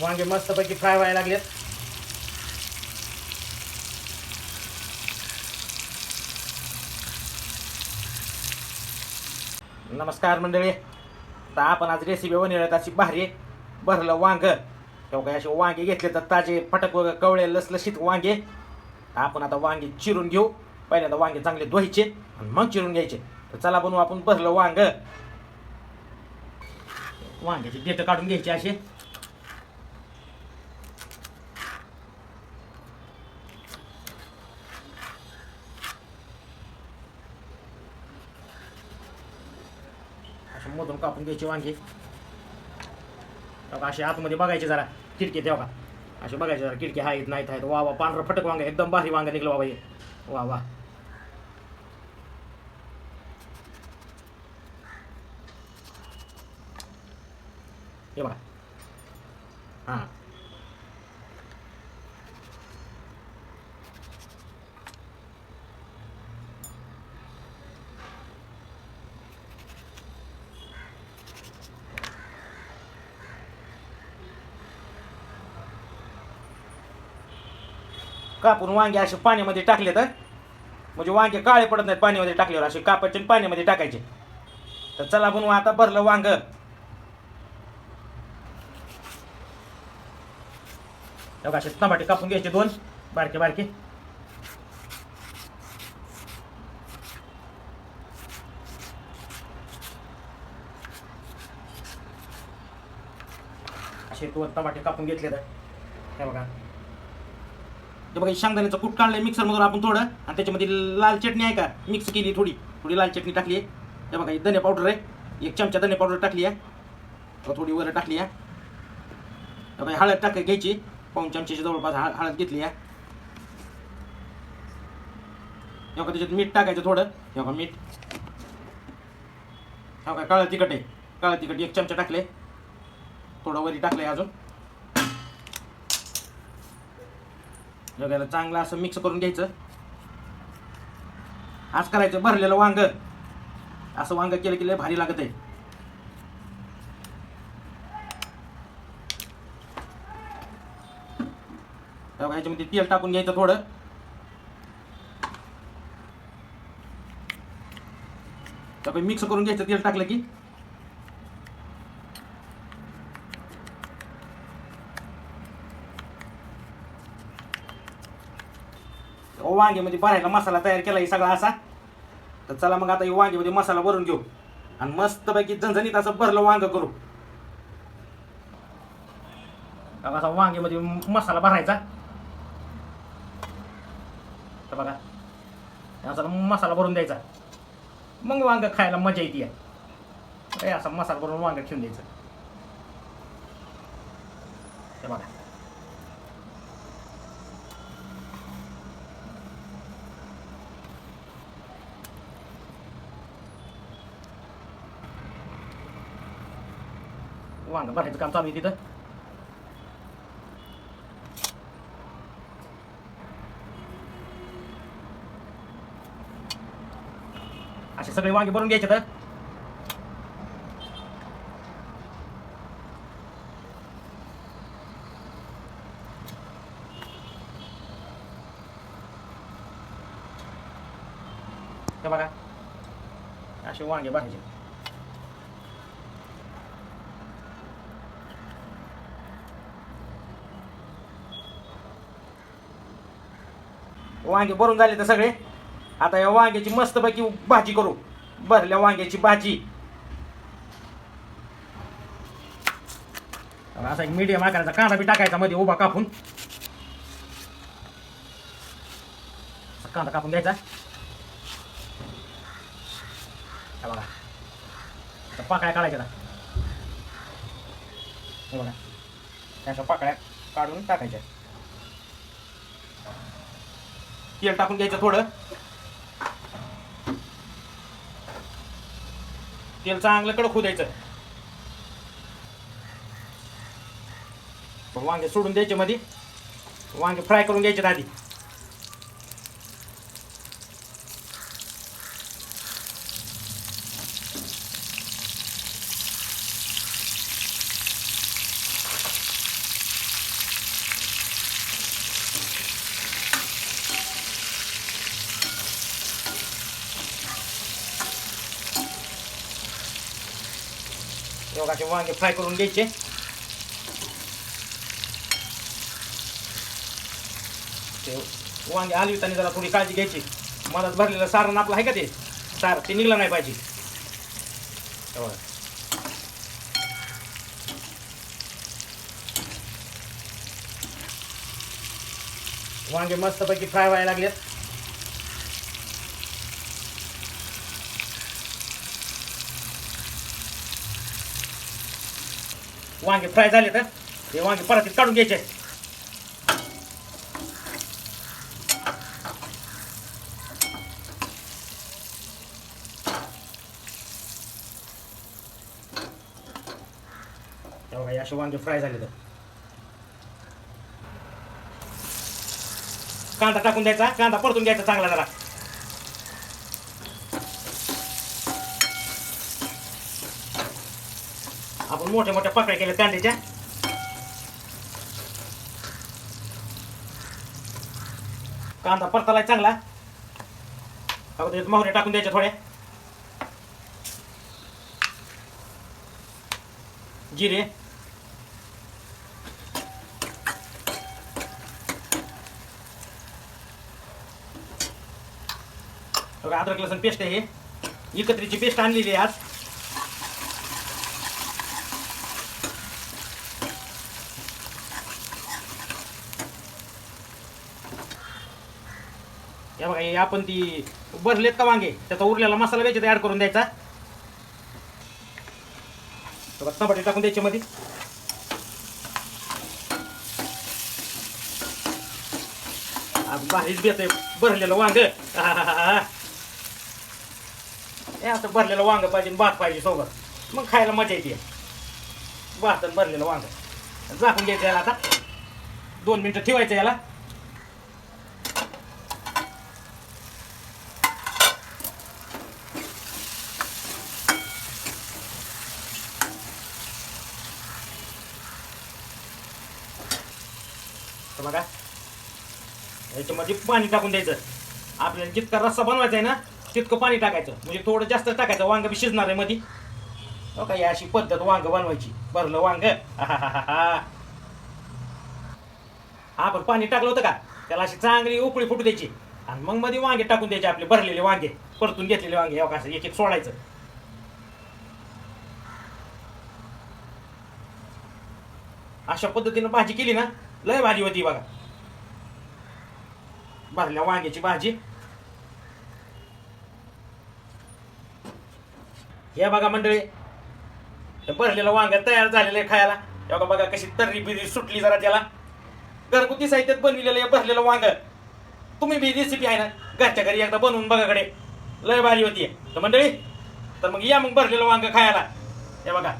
वांगे मस्तपैकी फ्राय व्हायला लागलेत. नमस्कार मंडळी. तर आपण आज रेसिपी बनवल्यात अशी भारी भरलं वांग. तेव्हा काय असे वांगे घेतले तर ताजे फटक वगैरे कवळे लसलशीत वांगे. आपण आता वांगे चिरून घेऊ. पहिल्यांदा वांगे चांगले धुवायचे आणि मग चिरून घ्यायचे. तर चला बनवू आपण भरलं वांग. वांग्याचे देठं काढून घ्यायचे असे मधून कापून घ्यायची वांगे. तेव्हा असे आतमध्ये बघायचे जरा खिडकी तेव्हा असे बघायचे जरा खिडकी आहेत नाहीत आहेत. वा वा पांढरं फटक वांग एकदम भारी वांग निघलं बाबा हे. वा वा. हे बघा. हां. कापून वांगे असे पाण्यामध्ये टाकले तर? म्हणजे वांगे काळे पडत नाहीत पाण्यामध्ये टाकल्यावर असे कापायचे पाण्यामध्ये टाकायचे. तर चला बनवू आता भरलं वांग. असे टमाटे कापून घ्यायचे दोन. बारके बारके. असे दोन टमाटे कापून घेतले तर. हे बघा. ते बघा शेंगदाण्याचं कूट काढलंय मिक्सरमधून आपण थोडं आणि त्याच्यामध्ये लाल चटणी आहे का? मिक्स केली थोडी. थोडी लाल चटणी टाकली आहे. ते बघा ही धने पावडर आहे. एक चमचा धने पावडर टाकली आहे. थोडी वर टाकली आहे. बघा हळद टाक घ्यायची. पाऊन चमच्याच्या जवळपास हळद घेतली आहे. हे बघा त्याच्यात मीठ टाकायचं थोडं. हे बघा मीठ. हे बघा काळं तिखट आहे. काळं तिखट एक चमचा टाकले थोडं वरी टाकलंय अजून. जगायला चांगलं असं मिक्स करून घ्यायचं. आज करायचं भरलेलं वांग. असं वांग केलं की लय भारी लागत आहे ह्याच्यामध्ये तेल टाकून घ्यायचं थोडं. त्यामुळे मिक्स करून घ्यायचं तेल टाकलं की. वांग्यामध्ये भरायला मसाला तयार केला सगळा असा. तर चला मग आता हे वांग्यामध्ये मसाला भरून घेऊ. आणि मस्तपैकी झणझणीत असं भरलं वांग करू. असा वांग्यामध्ये मसाला भरायचा. तर बघा असा मसाला भरून द्यायचा. मग वांग खायला मजा येते असा मसाला भरून वांग ठेवून द्यायचं. ते बघा. वांग भरायचं काम चालू आहे तिथं. असे सगळे वांगे भरून घ्यायचे तर. बघा असे वांगे भरायचे. वांगे भरून झाले तर सगळे. आता या वांग्याची मस्तपैकी भाजी करू. भरल्या वांग्याची भाजी. आता असा एक मीडियम आकाराचा कांदा बी टाकायचा मध्ये उभा कापून. कांदा कापून घ्यायचा बघा. आता पाकळ्या काढायच्या बघा. त्याच्या पाकळ्या काढून टाकायच्या. तेल टाकून घ्यायचं थोडं. तेल चांगलं कडक होऊ द्यायचं. वांगे सोडून द्यायचे मध्ये वांगे फ्राय करून घ्यायचे आधी. बघा वांगे फ्राय करून घ्यायचे ते वांगे आलविताना जरा थोडी काळजी घ्यायची मधात भरलेलं सारण आपलं आहे का ते सार ते निघलं नाही पाहिजे वांगे मस्तपैकी फ्राय व्हायला लागलेत वांगे फ्राय झाले तर हे वांगे परत काढून घ्यायचे. तेव्हा असे वांगे फ्राय झाले तर कांदा टाकून द्यायचा कांदा परतून घ्यायचा चांगला जरा. आपण मोठ्या मोठ्या पाकळ्या केल्या कांद्याच्या कांदा परतालाय चांगला. अगोदर त्याच्यात मोहऱ्या टाकून द्यायच्या थोड्या जिरे. बघा अद्रक लसूण पेस्ट आहे. हे एकत्रीची पेस्ट आणलेली आहे आज. या बघा हे आपण ती भरलेत का वांगे? त्याचा उरलेला मसाला द्यायचा ॲड करून द्यायचा. बघा टमाटे टाकून द्यायचे मध्ये आज भारीच बेत आहे भरलेलं वांग. हे असं भरलेलं वांग पाहिजे भात पाहिजे सोबत. मग खायला मजा येते. भात भरलेलं वांग. झाकून घ्यायचं याला आता. दोन मिनटं ठेवायचं याला. तर बघा. याच्यामध्ये पाणी टाकून द्यायचं. आपल्याला जितका रस्सा बनवायचा आहे ना तितकं पाणी टाकायचं. म्हणजे थोडं जास्त टाकायचं. वांग बी शिजणार आहे मध्ये हो का अशी पद्धत वांग बनवायची. भरलं वांग. आपण हा पाणी टाकलं होतं का? त्याला अशी चांगली उकळी फुटू द्यायची. आणि मग मध्ये वांगे टाकून द्यायचे आपले भरलेले वांगे. परतून घेतलेले वांगे. हो का असं एक एक सोडायचं. अशा पद्धतीनं भाजी केली ना लय भाजी होती बघा. भरल्या वांग्याची भाजी. या बघा मंडळी भरलेलं वांग तयार झालेलं आहे खायला. या बघा बघा कशी तर्री बिरी सुटली जरा त्याला. घरगुती साहित्यात बनविलेलं हे भरलेलं वांग तुम्ही बी रेसिपी आहे ना घरच्या घरी एकदा बनवून बघा कडे लय भारी होती. तर मंडळी तर मग या मग भरलेलं वांग खायला. हे बघा